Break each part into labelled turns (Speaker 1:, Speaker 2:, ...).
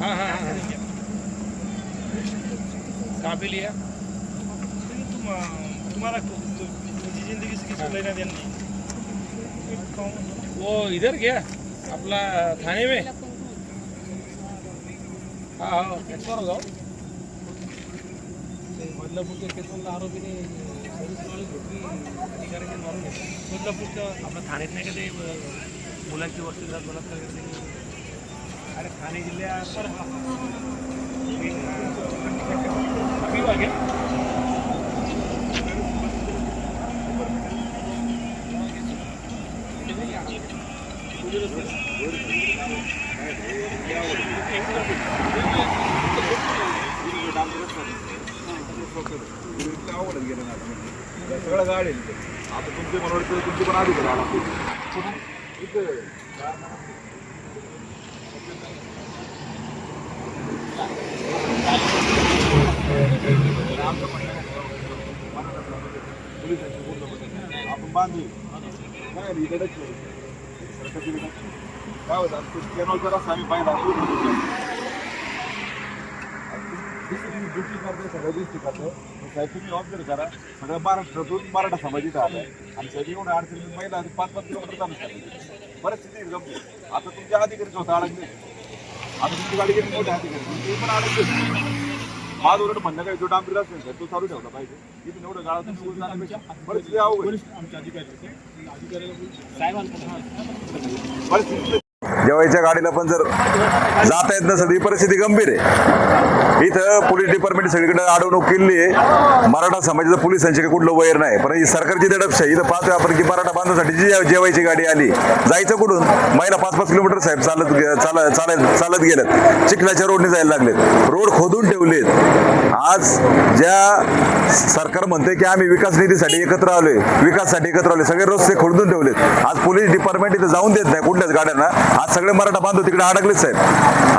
Speaker 1: हाँ हाँ हाँ काबिल है
Speaker 2: तुम तुम्हारा तुझी जिंदगी से किसी लेना देना नहीं कौन-
Speaker 1: वो इधर गया अपना थाने में हाँ हाँ एक्सपायर हो जाओ बदलापूरच्या केसमधला आरोपीने अधिकाऱ्याने मारून घेतला
Speaker 2: बदलापूरचं
Speaker 1: आपल्या ठाण्यात नाही का ते अं, मुलांची वस्ती बलात्कार करते अरे ठाणे जिल्ह्यात अभी वागे
Speaker 3: सगळं गाडी आता तुमची मनोरंजन तुमची पण आधी करा इथे पोलिसांची पूर्ण आपण बांधू काय होतं आता तो आम्ही पाहिला ड्युटी सगळ्या गोष्टी करतो साहेब तुम्ही ऑब्झर्व करा सगळ्या महाराष्ट्रातून मराठा समाज इथं आलाय आणि साहेब एवढं अडचणी महिला पाच पाच किलोमीटर चालू शकतात परिस्थिती गंभीर आता तुमच्या अधिकारी होता अडकले आता तुमची गाडी गेली मोठे पण ते पण अडकले माझ उलट म्हणणं काय? जो डांबरी रस्ता आहे, तो चालू ठेवला पाहिजे. इथून एवढं गाळातून निघून जाण्यापेक्षा परिस्थिती अवघड आहे. परिस्थिती
Speaker 4: जेवायच्या गाडीला पण जर जाता येत नसेल ही परिस्थिती गंभीर आहे. इथं पोलीस डिपार्टमेंट सगळीकडे अडवणूक केली आहे. मराठा समाजाचं पोलिसांचे कुठलं वैर नाही. पण ही सरकारची दडपशाही इथं पाहतोय आपण की मराठा बांधवासाठी जी जेवायची गाडी आली जायचं कुठून? महिला पाच पाच किलोमीटर साहेब चालत चालत चालत चालत गेलेत. चिखलाच्या रोडने जायला लागलेत. रोड खोदून ठेवलेत. आज ज्या सरकार म्हणते की आम्ही विकास निधीसाठी एकत्र आलोय. विकाससाठी एकत्र आलोय. सगळे रस्ते खोडून ठेवलेत. आज पोलीस डिपार्टमेंट इथं जाऊन देत नाही कुठल्याच गाड्यांना. आज सगळे मराठा बांधव तिकडे अडकलेच साहेब.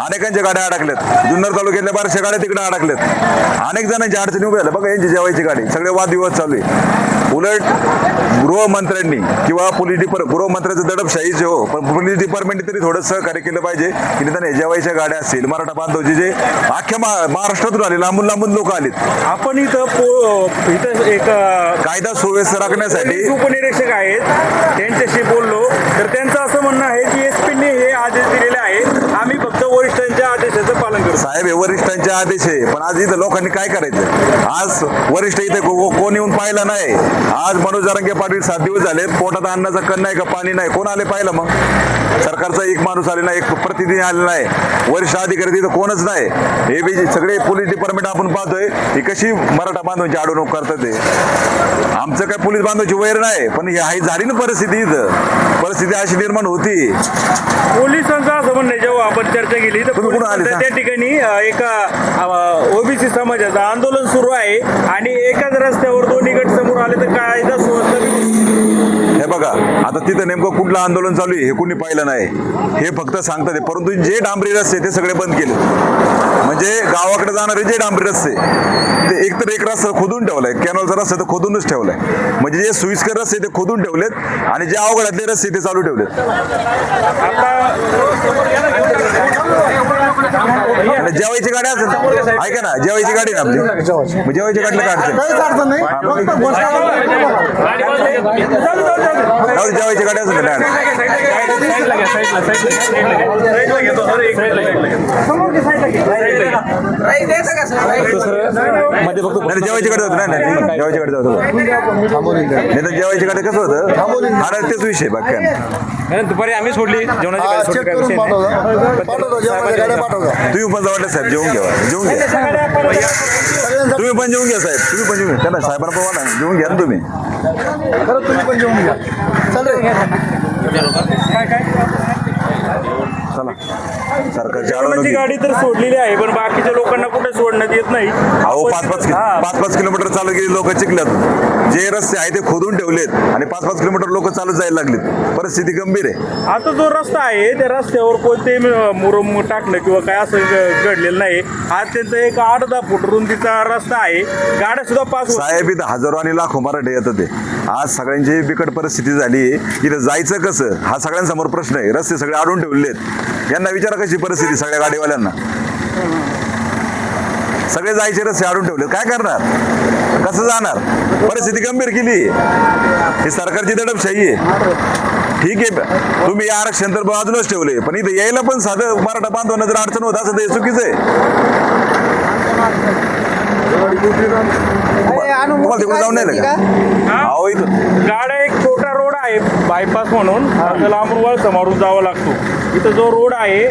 Speaker 4: अनेकांच्या गाड्या अडकल्यात. जुन्नर तालुक्यातल्या बऱ्याचशा गाड्या तिकडे अडकल्यात. अनेक जणांची अडचणी उभ्या झाल्या. बघा यांची जेवायची गाडी. सगळे वादविवाद चालू आहे. उलट गृहमंत्र्यांनी किंवा पोलीस डिपार्ट गृहमंत्र्याचं दडपशाहीच हो पण पोलीस डिपार्टमेंटने तरी थोडं सहकार्य केलं पाहिजे. की निदान जेवायच्या गाड्या असतील मराठा बांधवचे जे अख्ख्या महा- महाराष्ट्रातून आले लांबून लांबून लोक आलेत.
Speaker 2: आपण इथं पो इथं एक
Speaker 4: कायदा सुव्यवस्था राखण्यासाठी
Speaker 2: उपनिरीक्षक आहेत. त्यांच्याशी बोललो. तर त्यांचं असं म्हणणं आहे की एस पीने हे आदेश दिलेले आहेत आम्ही फक्त वरिष्ठांच्या आदेशाचं पालन करू
Speaker 4: साहेब हे वरिष्ठांचे आदेश आहे पण आज इथं लोकांनी काय करायचं? आज वरिष्ठ इथे कोण येऊन पाहिलं नाही? आज मनोज जरांगे पाटील सात दिवस झाले पोटात अन्नाचा कण नाही का पाणी नाही? कोण आले पाहिलं मग? सरकारचा एक माणूस आलेला एक प्रतिनिधी आलेला नाही वरिष्ठ अधिकारी तिथं कोणच नाही. हे बी जे सगळे पोलीस डिपार्टमेंट आपण पाहतोय. ही कशी मराठा बांधवांची अडवणूक करतात आमचं काय पोलीस बांधवांची वैर नाही पण ही आहे झाली ना परिस्थिती इथं. परिस्थिती अशी निर्माण होती.
Speaker 2: पोलिसांचं असं म्हणणं आहे, जेव्हा आपण चर्चा केली तर? त्या ठिकाणी एका ओबीसी समाजाचं आंदोलन सुरू आहे आणि एकाच रस्त्यावर दोन्ही गट समोर आले तर कायदा
Speaker 4: बघा आता तिथं नेमकं कुठलं आंदोलन चालू आहे हे कुणी पाहिलं नाही. हे फक्त सांगतात परंतु जे डांबरी रस्ते ते सगळे बंद केले. म्हणजे गावाकडे जाणारे जे डांबरी रस्ते ते एकतर एक रस्ता खोदून ठेवलाय. कॅनॉलचा रस्ता तर खोदूनच ठेवलाय. म्हणजे जे सुईस्कर रस्ते ते खोदून ठेवलेत आणि जे अवघडातले रस्ते ते चालू ठेवलेत आणि जेवायची गाडी असेल ऐका ना जेवायची गाडी ना आपली. मग जेवायची गाडीला जाऊ दे, जेवायची गाडी असेल ना नाही जेवायची गाडी होतं नाही नाही. जेवायची गाडी नाही तर जेवायची गाडी कसं होतं? हा तेच विषय बाकी नाही.
Speaker 1: दुपारी आम्ही सोडली जेवणाची गाडी सोडली,
Speaker 5: चेक
Speaker 1: काय
Speaker 5: करून
Speaker 1: विषय नाही.
Speaker 5: पाठवतो. पाठवतो जेवणाच्या गाड्या पाठवतो.
Speaker 4: तुम्ही पण जवळ साहेब जेवून घ्या जेवून घ्या. तुम्ही पण जेवून घ्या साहेब. तुम्ही पण जेवून घ्या. त्यांना साहेबांना पण म्हणा जेवून घ्या ना तुम्ही.
Speaker 5: खरं तुम्ही पण जेवून घ्या. चल रे.
Speaker 4: चला. सरकारची
Speaker 2: गाडी तर सोडलेली आहे पण बाकीच्या लोकांना कुठे सोडण्यात येत नाही.
Speaker 4: अहो पाच पाच कि-
Speaker 2: हा.
Speaker 4: पाच पाच किलोमीटर चालत गेली लोक चिकल्यात जे रस्ते आहे ते खोदून ठेवलेत आणि पाच पाच किलोमीटर लोक चालत जायला लागलेत. परिस्थिती गंभीर आहे.
Speaker 2: आता जो रस्ता आहे त्या रस्त्यावर कोणते मुरम टाकणं किंवा काय असं घडलेलं नाही. आज त्यांचा एक आठ दहा फूट रुंदीचा रस्ता आहे. गाड्या सुद्धा पास होत
Speaker 4: साहेब इथं हजारो आणि लाखो मराठे येतात ते. आज सगळ्यांची बिकट परिस्थिती झाली. इथं जायचं कसं? हा सगळ्यांसमोर प्रश्न आहे. रस्ते सगळे अडून ठेवलेत. यांना विचारा कशी परिस्थिती सगळ्या गाडीवाल्यांना. सगळे जायचे रस्ते आडून ठेवले. काय करणार? कसं जाणार? परिस्थिती गंभीर केली. ही सरकारची दडपशाही आहे. ठीक आहे. तुम्ही आरक्षण तर बाजूलाच ठेवले. पण इथं यायला पण साधं मराठा बांधवांना जर अडचण होत असं हे चुकीचं आहे. जाऊन नाही का?
Speaker 2: आहे बायपास म्हणून त्याला अमृवाल समारून जावं लागतो. इथं जो रोड आहे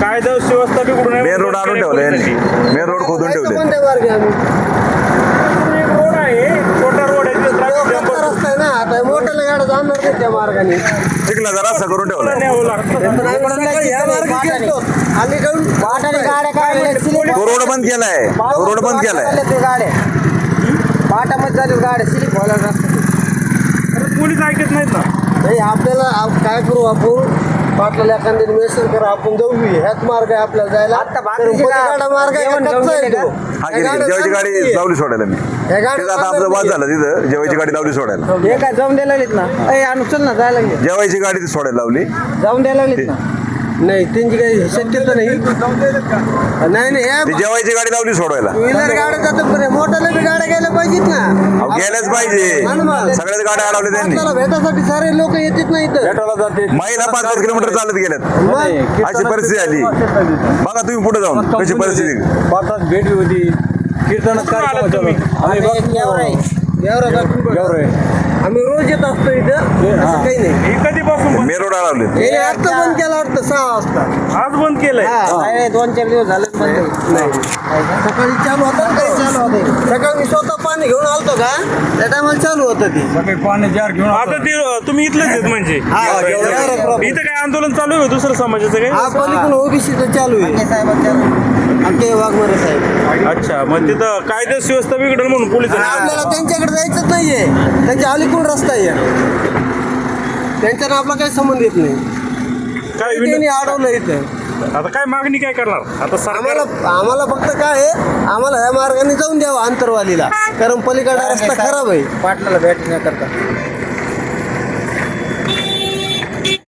Speaker 2: कायदा व्यवस्था बिघडून
Speaker 4: मेन रोड आणून ठेवले मेन रोड खोदून ठेवले
Speaker 2: रोड आहे छोटा रोड आहे तिथं traffic jam
Speaker 5: मोठा रस्ता आहे ना आता मोठ्याला गाड्या जाणार नाही त्या मार्गाने.
Speaker 4: चिखला जरा असं करून ठेवलं
Speaker 2: न्यावं लागतं
Speaker 5: पण आम्ही सकाळी या मार्गे गेलतो. आम्ही जाऊन गाड्या
Speaker 4: तो रोड बंद केलाय. तो रोड बंद केलाय.
Speaker 5: गाड्या. पाटामध्ये झाले गाड्या. सिलिप व्हायला
Speaker 2: पोलीस ऐकत नाहीत ना?
Speaker 5: नाही आपल्याला आप- काय करू आपण? पाटला एखाद्याने मेसेज करा आपण जाऊ ह्याच मार्ग आहे आपल्याला जायला. आता गाडा मार्ग आहे का कच्चा आहे तो?
Speaker 4: हा
Speaker 5: त्या
Speaker 4: गेली
Speaker 5: गाड्या
Speaker 4: जेवायची गाडी. लावली सोडायला मी.
Speaker 5: ह्या गाड्या
Speaker 4: तेच आता आमचं
Speaker 5: जाणार
Speaker 4: वाद. झाला तिथं जेवायची गाडी लावली सोडायला.
Speaker 6: हे काय जाऊन द्यायला लागलीत ना? आणू चल ना जायला लागले.
Speaker 4: जेवायची गाडी ती सोडायला लावली.
Speaker 6: जाऊन द्यायला लागलीत ना?
Speaker 5: नाही त्यांची काही शक्यता नाही. नाही नाही या
Speaker 4: ती जेवायची गाडी लावली सोडवायला.
Speaker 5: व्हीलर गाड्या जातात बरे मोठ्याला बी गाड्या गेल्या पाहिजेत ना.
Speaker 4: अहो, गेल्याच पाहिजे.
Speaker 5: हा ना मग.
Speaker 4: सगळ्याच गाड्या अडवल्या त्यांनी.
Speaker 5: आपल्याला भेटासाठी सारे लोक येतात ना इथं.
Speaker 4: महिला पाच पाच किलोमीटर चालत गेल्यात अशी परिस्थिती आली. बघा तुम्ही पुढे जाऊन कशी परिस्थिती.
Speaker 6: पाठात भेट होती. कीर्तनात कार्यक्रम
Speaker 2: तुम्ही?
Speaker 6: होता. आम्ही बघ-
Speaker 5: यावर
Speaker 6: एवढं आहे.
Speaker 5: आम्ही रोज येत असतो इथं. असं काही नाही.
Speaker 2: हे कधीपासून बंद-
Speaker 4: मेन रोड अडवले
Speaker 5: हे आता बंद केला वाटतं सहा वाजता.
Speaker 2: आज बंद केलंय?
Speaker 6: नाही, दोन चार दिवस झाले बंद.
Speaker 5: नाही. सकाळी चालू होतं काही चालू होतं. सकाळी मी स्वतः पाणी घेऊन आलतो का त्या टायमाला चालू होतं ती.
Speaker 6: सकाळी पाणी जार घेऊन
Speaker 2: आता ते तुम्ही इथलेच आहेत म्हणजे. इथं काय आंदोलन चालू आहे दुसरं समाजाचं काय?
Speaker 5: हा पलीकडून ओबीसीचं चालू आहे. आमचे वाघमारे साहेब.
Speaker 2: अच्छा मग तिथं कायदा सुव्यवस्था बिघडल म्हणून पोलिसांनी?
Speaker 5: आपल्याला त्यांच्याकडे जायचंच नाहीये. त्यांच्या अलीकडून रस्ता आहे. त्यांच्यानं आपला काही संबंध येत नाही.
Speaker 2: काय
Speaker 5: त्यांनी
Speaker 2: विन-
Speaker 5: अडवलं इथं.
Speaker 2: आता काय मागणी काय करणार? आता सरकार
Speaker 5: आम्हाला आम्हाला फक्त काय आहे आम्हाला या मार्गाने जाऊन द्यावं आंतरवालीला कारण पलीकडा रस्ता खराब आहे.
Speaker 6: पाटलाला भेट नाही करता.